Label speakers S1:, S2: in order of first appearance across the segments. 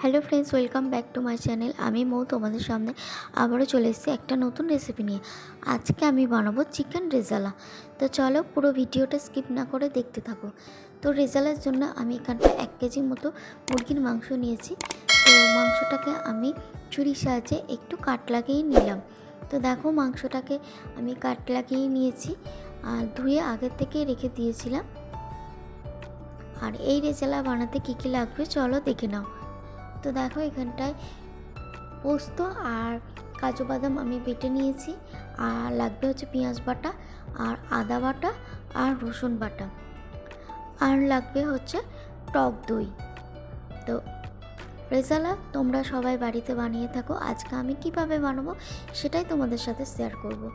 S1: Hello friends welcome back to my channel আমি মৌ তোমাদের সামনে আবারও চলে এসেছি একটা নতুন রেসিপি নিয়ে। আজকে আমি বানাবো চিকেন রেজালা। তো চলো পুরো ভিডিওটা স্কিপ না করে দেখতে থাকো। তো রেজালার জন্য আমি এখানটা এক কেজি মতো মুরগির মাংস নিয়েছি। তো মাংসটাকে আমি ছুরির সাহায্যে একটু কাট লাগিয়ে নিলাম। তো দেখো মাংসটাকে আমি কাট লাগিয়ে নিয়েছি। আর ধুয়ে আগের থেকে রেখে দিয়েছিলাম। আর এই রেজালা বানাতে কী কী লাগবে চলো দেখে নাও। তো দেখো এখানটায় পোস্ত আর কাজু বাদাম আমি বেটে নিয়েছি। আর লাগবে হচ্ছে পেঁয়াজ বাটা, আর আদা বাটা, আর রসুন বাটা। আর লাগবে হচ্ছে টক দই। তো রেজালা, তোমরা সবাই বাড়িতে বানিয়ে থাকো। আজকে আমি কীভাবে বানাবো সেটাই তোমাদের সাথে শেয়ার করব।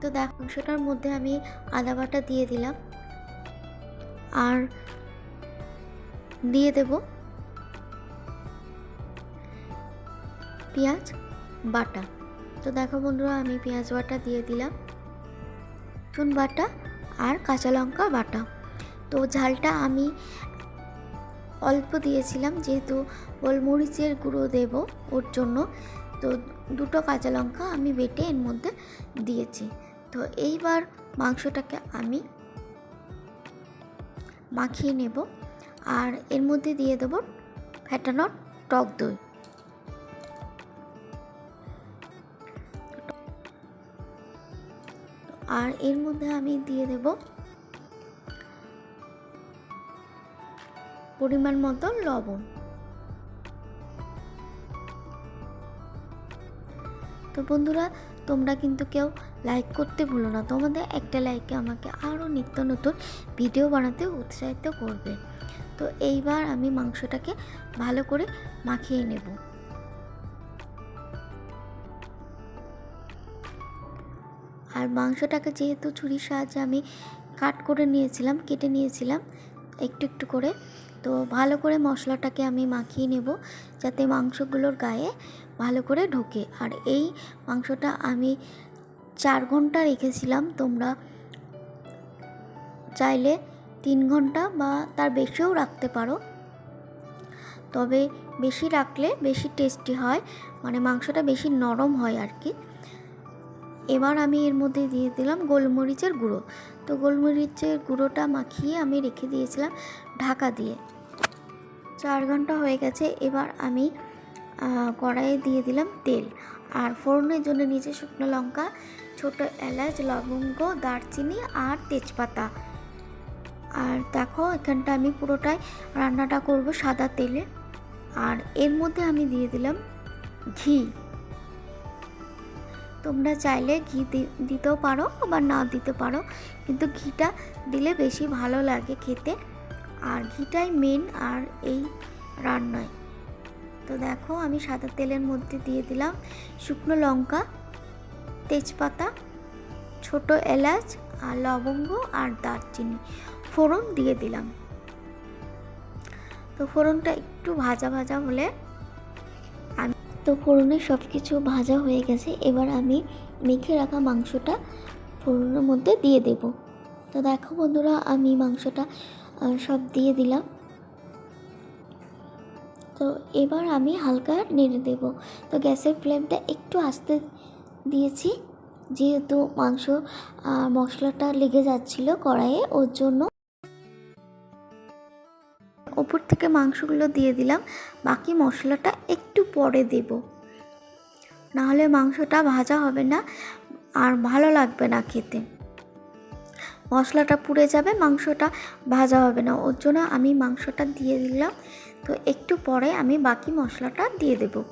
S1: তো দেখ, মাংসটার মধ্যে আমি আদা বাটা দিয়ে দিলাম। আর দিয়ে দেবো পেঁয়াজ বাটা। তো দেখো বন্ধুরা, আমি পেঁয়াজ বাটা দিয়ে দিলাম। রসুন বাটা আর কাঁচা লঙ্কা বাটা। তো ঝালটা আমি অল্প দিয়েছিলাম, যেহেতু গোলমরিচের গুঁড়ো দেব ওর জন্য। তো দুটো কাঁচা লঙ্কা আমি বেটে এর মধ্যে দিয়েছি। তো এইবার মাংসটাকে আমি মাখিয়ে নেব। আর এর মধ্যে দিয়ে দেবো ফ্যাটানো টক দই। আর এর মধ্যে আমি দিয়ে দেব পরিমাণ মতো লবণ। তো বন্ধুরা, তোমরা কিন্তু কেউ লাইক করতে ভুলো না। তোমাদের একটা লাইকে আমাকে আরও নিত্য নতুন ভিডিও বানাতে উৎসাহিত করবে। তো এইবার আমি মাংসটাকে ভালো করে মাখিয়ে নেব। আর মাংসটাকে যেহেতু ছুরির সাহায্যে আমি কাট করে নিয়েছিলাম, কেটে নিয়েছিলাম একটু একটু করে, তো ভালো করে মশলাটাকে আমি মাখিয়ে নেব যাতে মাংসগুলোর গায়ে ভালো করে ঢোকে। আর এই মাংসটা আমি চার ঘণ্টা রেখেছিলাম, তোমরা চাইলে তিন ঘণ্টা বা তার বেশিও রাখতে পারো। তবে বেশি রাখলে বেশি টেস্টি হয় মানে মাংসটা বেশি নরম হয় আর কি। এবার আমি এর মধ্যে দিয়ে দিলাম গোলমরিচের গুঁড়ো। তো গোলমরিচের গুঁড়োটা মাখিয়ে আমি রেখে দিয়েছিলাম ঢাকা দিয়ে। চার ঘণ্টা হয়ে গেছে, এবার আমি কড়াইয়ে দিয়ে দিলাম তেল। আর ফোড়নের জন্য নিচে শুকনো লঙ্কা, ছোট এলাচ, লবঙ্গ, দারচিনি আর তেজপাতা। আর দেখো, এখানটা আমি পুরোটাই রান্নাটা করব সাদা তেলে। আর এর মধ্যে আমি দিয়ে দিলাম ঘি। তোমরা চাইলে ঘি দিতেও পারো বা না দিতে পারো। কিন্তু ঘিটা দিলে বেশি ভালো লাগে খেতে। আর ঘিটাই মেন আর এই রান্নায়। তো দেখো, আমি সাদা তেলের মধ্যে দিয়ে দিলাম শুকনো লঙ্কা, তেজপাতা, ছোট এলাচ আর লবঙ্গ আর দারচিনি। ফোড়ন দিয়ে দিলাম। তো ফোড়নটা একটু ভাজা ভাজা হলে তো ফোড়নে সব কিছু ভাজা হয়ে গেছে, এবার আমি মেখে রাখা মাংসটা ফোড়নের মধ্যে দিয়ে দেব। তো দেখো বন্ধুরা, আমি মাংসটা সব দিয়ে দিলাম। তো এবার আমি হালকা নেড়ে দেব। তো গ্যাসের ফ্লেমটা একটু আস্তে দিয়েছি, যেহেতু মাংস মশলাটা লেগে যাচ্ছিল কড়াইয়ে, ওর জন্য ওপর থেকে মাংসগুলো দিয়ে দিলাম। বাকি মশলাটা একটু পরে দেব। নাহলে মাংসটা ভাজা হবে না আর ভালো লাগবে না খেতে। মশলাটা পুড়ে যাবে, মাংসটা ভাজা হবে না। ওর জন্য আমি মাংসটা দিয়ে দিলাম। তো একটু পরে আমি বাকি মশলাটা দিয়ে দেব।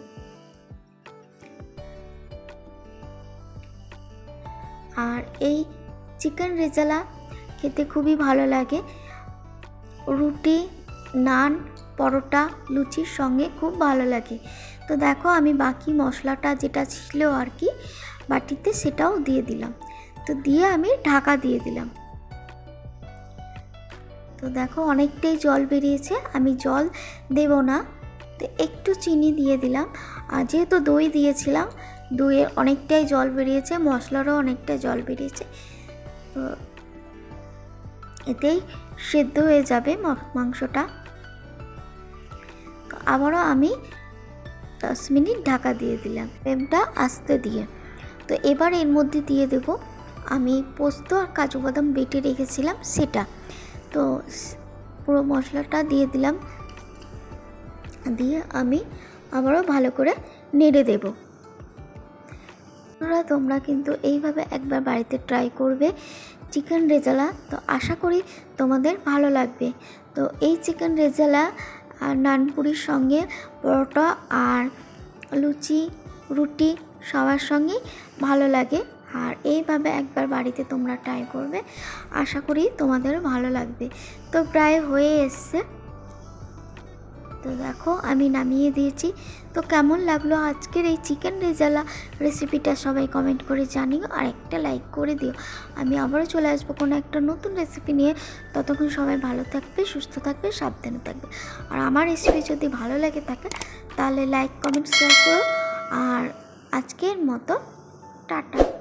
S1: আর এই চিকেন রেজালা খেতে খুবই ভালো লাগে। রুটি নান, পরোটা, লুচির সঙ্গে খুব ভালো লাগে। তো দেখো, আমি বাকি মশলাটা যেটা ছিল আর কি, বাটিতে সেটাও দিয়ে দিলাম। তো দিয়ে আমি ঢাকা দিয়ে দিলাম। তো দেখো, অনেকটাই জল বেরিয়েছে। আমি জল দেব না। তো একটু চিনি দিয়ে দিলাম। আর যেহেতু দই দিয়েছিলাম দইয়ের অনেকটাই জল বেরিয়েছে, মশলারও অনেকটাই জল বেরিয়েছে। তো এতেই সেদ্ধ হয়ে যাবে মাংসটা। আবারও আমি দশ মিনিট ঢাকা দিয়ে দিলাম ফ্লেমটা আস্তে দিয়ে। তো এবার এর মধ্যে দিয়ে দেব আমি পোস্ত আর কাজু বাদাম বেটে রেখেছিলাম সেটা। তো পুরো মশলাটা দিয়ে দিলাম। দিয়ে আমি আবারও ভালো করে নেড়ে দেব। বন্ধুরা, তোমরা কিন্তু এইভাবে একবার বাড়িতে ট্রাই করবে চিকেন রেজালা। তো আশা করি তোমাদের ভালো লাগবে। তো এই চিকেন রেজালা আর নানপুরির সঙ্গে পরোটা আর লুচি, রুটি সবার সঙ্গেই ভালো লাগে। আর এইভাবে একবার বাড়িতে তোমরা ট্রাই করবে। আশা করি তোমাদের ভালো লাগবে। তো প্রায় হয়ে এসছে। তো দেখো, আমি নামিয়ে দিয়েছি। তো কেমন লাগল আজকের এই চিকেন রেজালা রেসিপিটা সবাই কমেন্ট করে জানিও আর একটা লাইক করে দিও। আমি আবারও চলে আসব কোনো একটা নতুন রেসিপি নিয়ে। ততক্ষণ সবাই ভালো থাকবে, সুস্থ থাকবে, সাবধানে থাকবে। আর আমার রেসিপি যদি ভালো লাগে থাকে, তাহলে লাইক কমেন্ট শেয়ার করো। আর আজকের মতো টাটা।